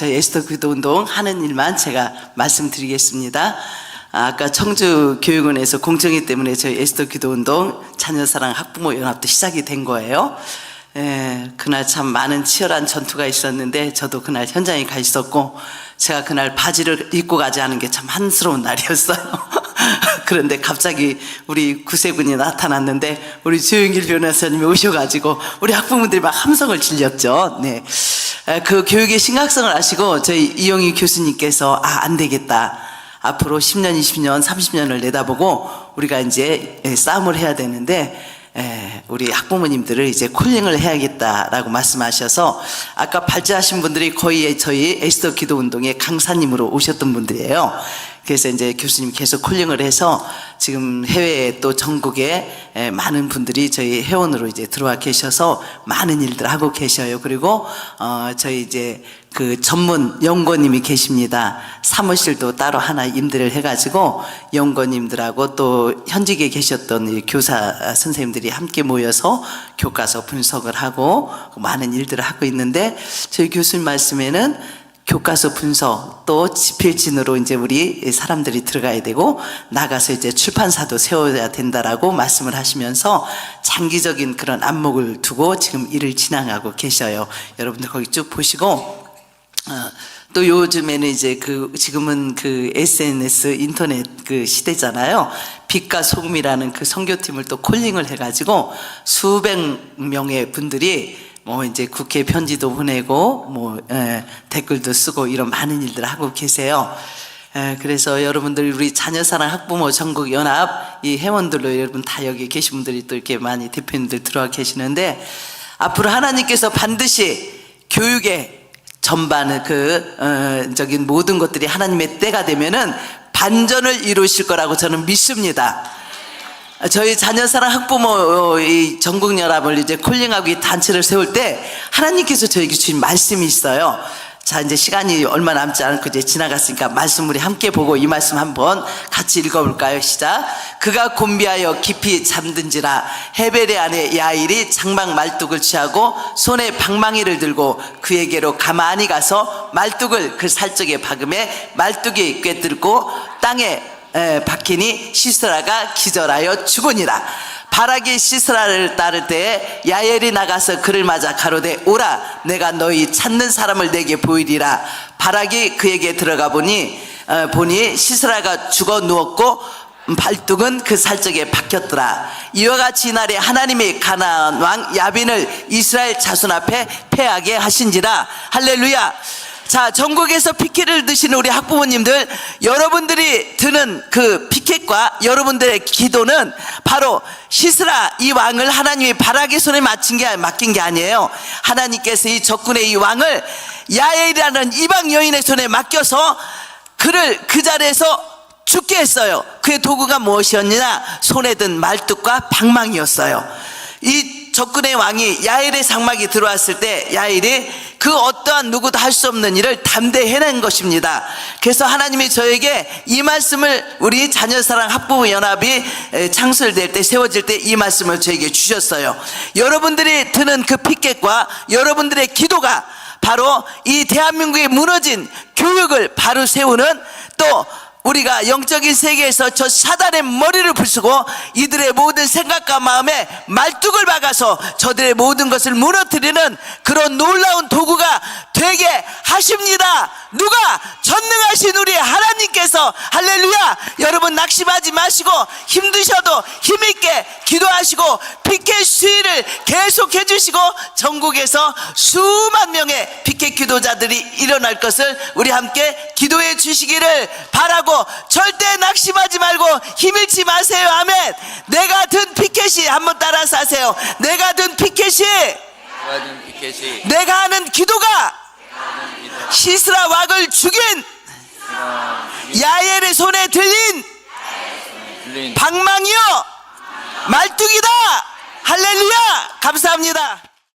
저희 에스더 기도 운동 하는 일만 제가 말씀드리겠습니다. 아, 아까 청주 교육원에서 공정위 때문에 저희 에스더 기도 운동 자녀사랑 학부모 연합도 시작이 된 거예요. 예, 그날 참 많은 치열한 전투가 있었는데 저도 그날 현장에 가 있었고 제가 그날 바지를 입고 가지 않은 게 참 한스러운 날이었어요. 그런데 갑자기 우리 구세군이 나타났는데 우리 조영길 변호사님이 오셔가지고 우리 학부모들이 막 함성을 질렸죠. 네. 에, 그 교육의 심각성을 아시고 저희 이용희 교수님께서 아, 안 되겠다. 앞으로 10년, 20년, 30년을 내다보고 우리가 이제 에, 싸움을 해야 되는데 에, 우리 학부모님들을 이제 콜링을 해야겠다라고 말씀하셔서 아까 발제하신 분들이 거의 저희 에스더 기도 운동의 강사님으로 오셨던 분들이에요. 그래서 이제 교수님 계속 콜링을 해서 지금 해외에 또 전국에 에, 많은 분들이 저희 회원으로 이제 들어와 계셔서 많은 일들 하고 계셔요. 그리고 어 저희 이제 그 전문 연구원님이 계십니다. 사무실도 따로 하나 임대를 해가지고 연구원님들하고 또 현직에 계셨던 이 교사 선생님들이 함께 모여서 교과서 분석을 하고 많은 일들을 하고 있는데 저희 교수님 말씀에는 교과서 분석 또 집필진으로 이제 우리 사람들이 들어가야 되고 나가서 이제 출판사도 세워야 된다라고 말씀을 하시면서 장기적인 그런 안목을 두고 지금 일을 진행하고 계셔요. 여러분들 거기 쭉 보시고 어, 또 요즘에는 이제 그 지금은 그 SNS 인터넷 그 시대잖아요. 빛과 소금이라는 그 선교팀을 또 콜링을 해가지고 수백 명의 분들이 뭐 이제 국회 편지도 보내고 뭐 에, 댓글도 쓰고 이런 많은 일들을 하고 계세요. 에, 그래서 여러분들 우리 자녀사랑 학부모 전국 연합 이 회원들로 여러분 다 여기 계신 분들이 또 이렇게 많이 대표님들 들어와 계시는데 앞으로 하나님께서 반드시 교육에 전반의 그 어, 모든 것들이 하나님의 때가 되면은 반전을 이루실 거라고 저는 믿습니다. 저희 자녀사랑 학부모 이 전국 연합을 이제 콜링하고 이 단체를 세울 때 하나님께서 저에게 주신 말씀이 있어요. 자, 이제 시간이 얼마 남지 않고 이제 지나갔으니까 말씀 우리 함께 보고 이 말씀 한번 같이 읽어볼까요? 시작. 그가 곤비하여 깊이 잠든지라 헤베레 안에 야일이 장막 말뚝을 취하고 손에 방망이를 들고 그에게로 가만히 가서 말뚝을 그 살적에 박음에 말뚝이 꿰뚫고 땅에 에, 박히니 시스라가 기절하여 죽으니라. 바락이 시스라를 따를 때에 야엘이 나가서 그를 맞아 가로되 오라 내가 너희 찾는 사람을 내게 보이리라. 바락이 그에게 들어가 보니 어, 보니 시스라가 죽어 누웠고 발뚝은 그 살적에 박혔더라. 이와 같이 이날에 하나님이 가나안 왕 야빈을 이스라엘 자손 앞에 패하게 하신지라. 할렐루야 자, 전국에서 피켓을 드시는 우리 학부모님들, 여러분들이 드는 그 피켓과 여러분들의 기도는 바로 시스라 이 왕을 하나님이 바라기 손에 맡긴 게, 맡긴 게 아니에요. 하나님께서 이 적군의 이 왕을 야엘이라는 이방 여인의 손에 맡겨서 그를 그 자리에서 죽게 했어요. 그의 도구가 무엇이었느냐? 손에 든 말뚝과 방망이였어요. 이 적군의 왕이 야일의 장막이 들어왔을 때 야일이 그 어떠한 누구도 할 수 없는 일을 담대히 해낸 것입니다. 그래서 하나님이 저에게 이 말씀을 우리 자녀사랑 학부모 연합이 창설될 때 세워질 때 이 말씀을 저에게 주셨어요. 여러분들이 드는 그 피켓과 여러분들의 기도가 바로 이 대한민국의 무너진 교육을 바로 세우는 또 우리가 영적인 세계에서 저 사단의 머리를 부수고 이들의 모든 생각과 마음에 말뚝을 박아서 저들의 모든 것을 무너뜨리는 그런 놀라운 도구가 되게 하십니다. 누가 전능하신 우리 하나님께서 할렐루야! 여러분 낙심하지 마시고 힘드셔도 힘있게 기도하시고 피켓 수위를 계속 해 주시고 전국에서 수만 명의 피켓 기도자들이 일어날 것을 우리 함께 기도해 주시기를 바라고 절대 낙심하지 말고 힘일지 마세요. 아멘! 내가 든 피켓이 한번 따라서 하세요. 내가 든 피켓이 내가 든 피켓이 내가 하는 기도가 시스라 왁을 죽인 야엘의 손에 들린 방망이요. 말뚝이다. 할렐루야. 감사합니다